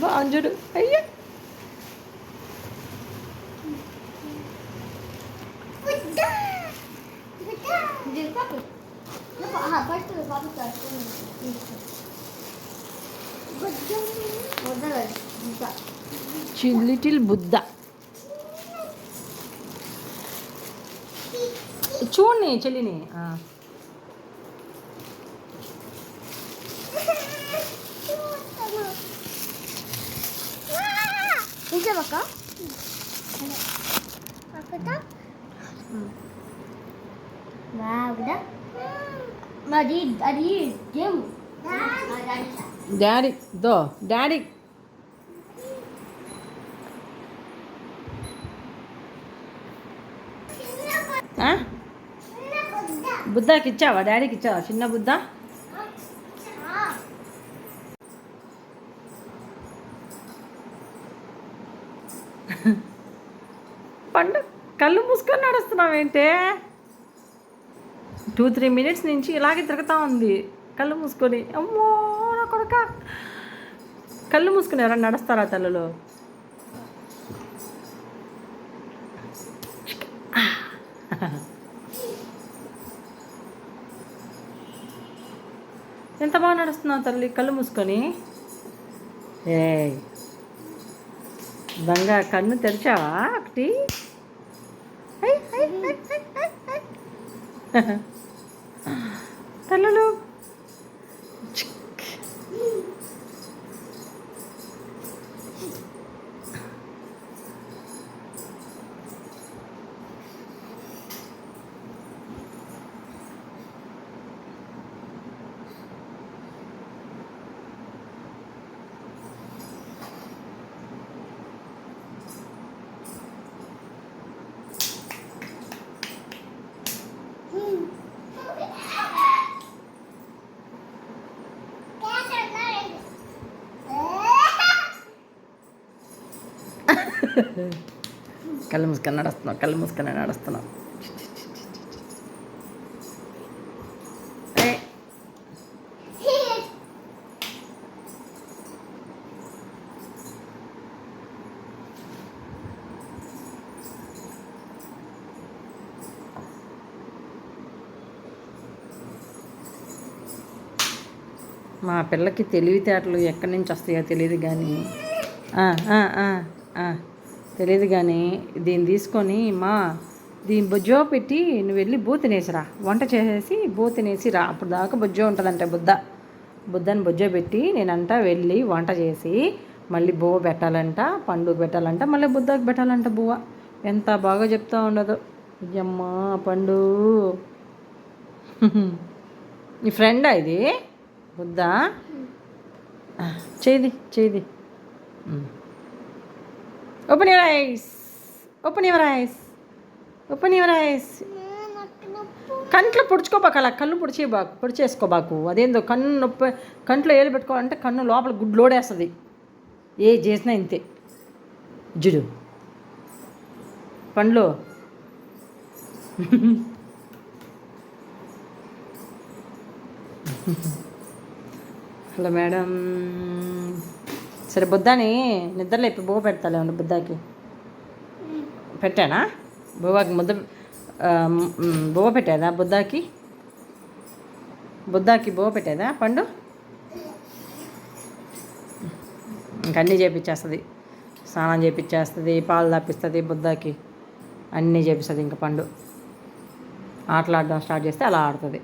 బాగుంచుడు అయ్యో ఇది పాపు ఫస్ట్ పాపు వదలండి ఇంకా లిటిల్ బుద్ధ చూడండి చెల్లిని నిజమక్క? అక్కడ? బాగుందా మరి అది గేమ్ డాడీ దో డాడీ? బుద్ధాకి ఇచ్చావా డాడీకి ఇచ్చావా చిన్న బుద్ధ? పండు కళ్ళు మూసుకొని నడుస్తున్నావేంటే? టూ త్రీ మినిట్స్ నుంచి ఇలాగే తిరుగుతూ ఉంది. కళ్ళు మూసుకొని అమ్మో నా కొడుక. కళ్ళు మూసుకుని ఎవరైనా నడుస్తారా తల్లులో? ఎంత బాగా నడుస్తున్నావు తల్లి కళ్ళు మూసుకొని? ఏ బంగా కన్ను తెరిచావా? ఒకటి. ఐ, కళ్ళు మూసుకొని నడుస్తున్నావు కళ్ళు మూసుకొని నడుస్తున్నావు. మా పిల్లకి తెలివితేటలు ఎక్కడి నుంచి వస్తాయో తెలియదు కానీ తెలియదు కానీ దీన్ని తీసుకొని మా దీని బొజ్జో పెట్టి నువ్వు వెళ్ళి బూ తినేసిరా. వంట చేసేసి బూ తినేసి రా. అప్పుడు దాకా బొజ్జో ఉంటుందంటే బుద్ధ. బుద్ధని బొజ్జో పెట్టి నేనంట వెళ్ళి వంట చేసి మళ్ళీ బువ్వ పెట్టాలంట పండుగ పెట్టాలంట మళ్ళీ బుద్ధకి పెట్టాలంట బువ్వ. ఎంత బాగా చెప్తా ఉండదు. అయ్యమ్మా పండు. నీ ఫ్రెండా ఇది? బుద్ధ? చేది చేది open your eyes open your eyes open your eyes కంట్లో పొడుచుకోబాకు అలా కళ్ళు పొడిచేబాకు పొడిచేసుకోబాకు అదేందో కన్ను నొప్పి కంట్లో ఏలు పెట్టుకోవాలంటే కన్ను లోపల గుడ్ లోడేస్తుంది. ఏ చేసినా ఇంతే. జుడు పండ్లు. Hello madam. సరే బుద్ధాని నిద్రలో ఇప్పి బువ్వ పెడతాలే ఉండు బుద్ధాకి. పెట్టానా? బువ్వకి ముద్ద ఆ, బువ్వ పెట్టేదా బుద్ధాకి? బుద్ధాకి బువ్వ పెట్టేదా? పండు? ఇంక అన్నీ చేపించేస్తుంది స్నానం చేపించేస్తుంది పాలు తప్పిస్తుంది బుద్ధాకి. అన్నీ చేపిస్తుంది ఇంకా పండు. ఆటలాడడం స్టార్ట్ చేస్తే అలా ఆడుతుంది.